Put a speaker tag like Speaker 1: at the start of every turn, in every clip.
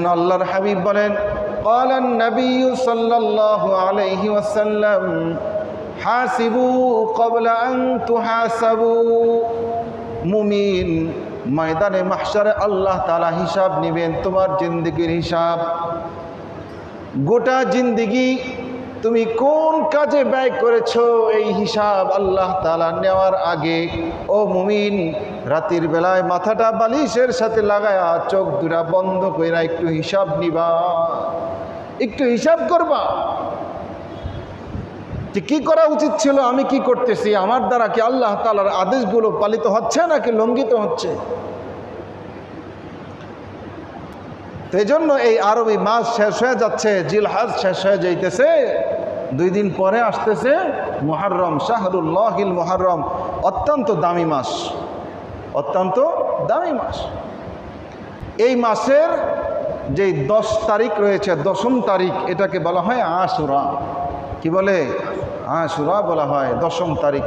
Speaker 1: আল্লাহর হাবিব বলেন قال النبي صلى الله عليه وسلم حاسبوا قبل أن تحاسبوا মুমিন ময়দানে মাহশারে আল্লাহ তাআলা হিসাব নেবেন তোমার জিন্দগির হিসাব গোটা জিন্দিগি তুমি কোন কাজে ব্যয় করেছ? এই হিসাব আল্লাহ তালা নেওয়ার আগে। ও মুমিন, রাতের বেলায় মাথাটা বালিশের সাথে লাগায়া চোখ দুরা বন্ধ কইরা একটু হিসাব নিবা। একটু হিসাব করবা। যে কি করা উচিত ছিল, আমি কি করতেছি? আমার দ্বারা কি আল্লাহ তালার আদেশগুলো পালিত হচ্ছে নাকি লঙ্ঘিত হচ্ছে? তো এই জন্য এই আরবি মাস শেষ হয়ে যাচ্ছে, জিলহাজ শেষ হয়ে যাইতেছে। দুই দিন পরে আসতেছে মুহাররম, শাহরুল্লাহিল মুহাররম, অত্যন্ত দামি মাস। অত্যন্ত দামি মাস। এই মাসের যে দশ তারিখ রয়েছে, দশম তারিখ, এটাকে বলা হয় আশুরা। কি বলে? আশুরা বলা হয়, দশম তারিখ।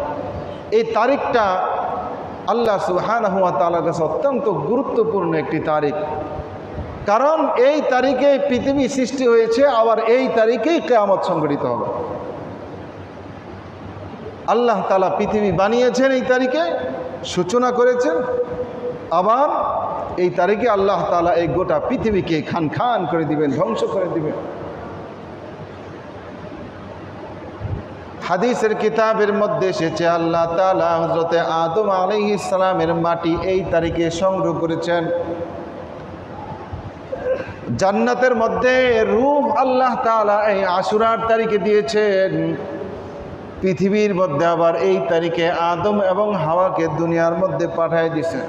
Speaker 1: এই তারিখটা আল্লাহ সুহান হুয়া তালার কাছে অত্যন্ত গুরুত্বপূর্ণ একটি তারিখ। কারণ এই তারিখে পৃথিবী সৃষ্টি হয়েছে, আবার এই তারিখেই কেয়ামত সংগঠিত হবে। আল্লাহ তালা পৃথিবী বানিয়েছেন এই তারিখে, সূচনা করেছেন, আবার এই তারিখে আল্লাহ তালা এই গোটা পৃথিবীকে খান খান করে দিবেন, ধ্বংস করে দিবেন। হাদিসের কিতাবের মধ্যে এসেছে, আল্লাহ তালা হজরতে আদম আলি ইসলামের মাটি এই তারিখে সংগ্রহ করেছেন। জান্নাতের মধ্যে রূপ আল্লাহ তালা এই আশুরার তারিখে দিয়েছেন। পৃথিবীর মধ্যে আবার এই তারিখে আদম এবং হাওয়াকে দুনিয়ার মধ্যে পাঠায় দিছেন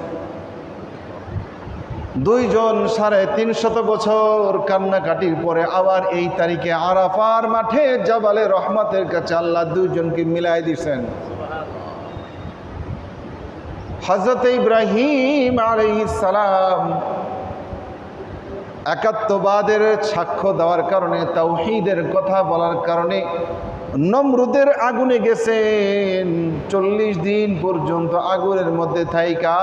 Speaker 1: দুইজন সাড়ে তিনশত বছর কান্নাকাটির পরে আবার এই তারিখে আরাফার মাঠে জাবালে রহমতের কাছে আল্লাহ দুইজনকে মিলাই দিছেন। হজরত ইব্রাহিম আলাইহিস সালাম একাত্মবাদের সাক্ষ্য দেওয়ার কারণে, তাওহিদের কথা বলার কারণে নমরুদের আগুনে গেছেন। চল্লিশ দিন পর্যন্ত আগুনের মধ্যে থাইকা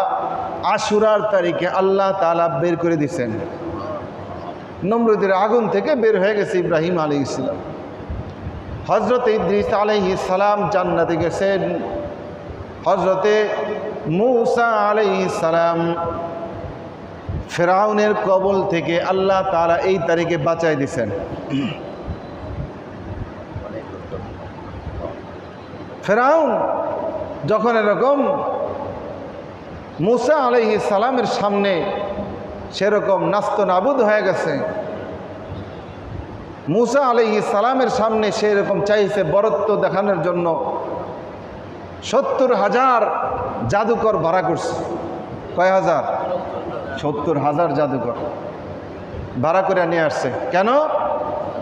Speaker 1: আশুরার তারিখে আল্লাহ তালা বের করে দিছেন। নমরুদের আগুন থেকে বের হয়ে গেছে ইব্রাহিম আলী ইসলাম হজরত ইদ্রিস আলহি সালাম জান্নাতে গেছেন। হজরতে মুসা আলহি সালাম ফেরাউনের কবল থেকে আল্লাহ তারা এই তারিখে বাঁচাই দিছেন। ফেরাউন যখন এরকম মুসা আলহি সালামের সামনে সেরকম নাস্ত নাবুদ হয়ে গেছে, মুসা আলহি সালামের সামনে সেরকম চাইছে বরত্ব দেখানোর জন্য। সত্তর হাজার জাদুকর ভাড়া করছে। কয় হাজার? সত্তর হাজার জাদুঘর। ভাড়া করে নিয়ে আসছে। কেন?